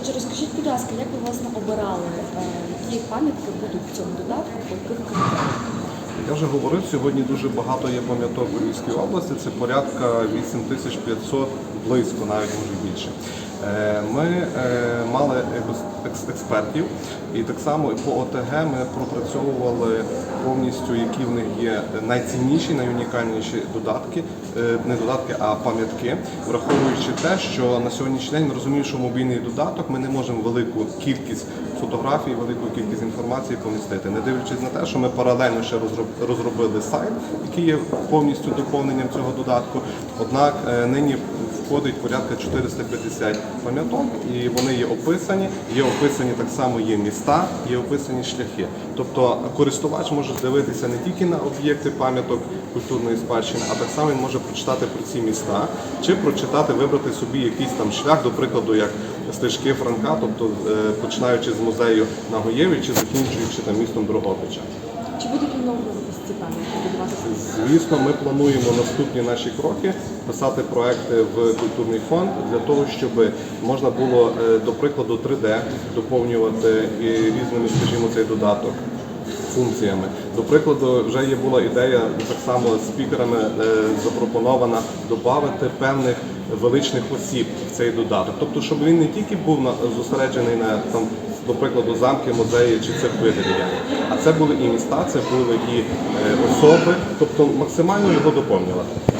Отже, розкажіть, будь ласка, як ви власне обирали, е, які пам'ятки будуть в цьому додатку, по яких критеріях? Я вже говорив, сьогодні дуже багато є пам'яток у Львівській області, це порядка 8500, близько навіть може більше. Е, Ми е, мали експертів, і так само по ОТГ ми пропрацьовували повністю, які в них є найцінніші, найунікальніші додатки, е, не додатки, а пам'ятки, враховуючи те, що на сьогоднішній день ми розуміємо, що мобільний додаток ми не можемо велику кількість фотографій, велику кількість інформації помістити, не дивлячись на те, що ми паралельно ще розроб- розробили сайт, який є повністю доповненням цього додатку. Однак нині входить порядка 450 пам'яток, і вони є описані. Є описані так само є міста, є описані шляхи. Тобто користувач може дивитися не тільки на об'єкти пам'яток культурної спадщини, а так само він може прочитати про ці міста, чи прочитати, вибрати собі якийсь там шлях, до прикладу, як стежки Франка, тобто е, починаючи з музею на Гоєві, чи закінчуючи там містом Дрогобича. Чи будуть оновлюватися Звісно, ми плануємо наступні наші кроки писати проекти в культурний фонд для того, щоб можна було е, до прикладу 3D доповнювати і різними, скажімо, цей додаток. Функціями. До прикладу, вже є була ідея так само з спікерами е, запропонована додати певних величних осіб в цей додаток. Тобто, щоб він не тільки був на, зосереджений на там, до прикладу, замки, музеї чи церкви дерев'яні, а це були і міста, це були і е, особи, тобто максимально його доповнювати.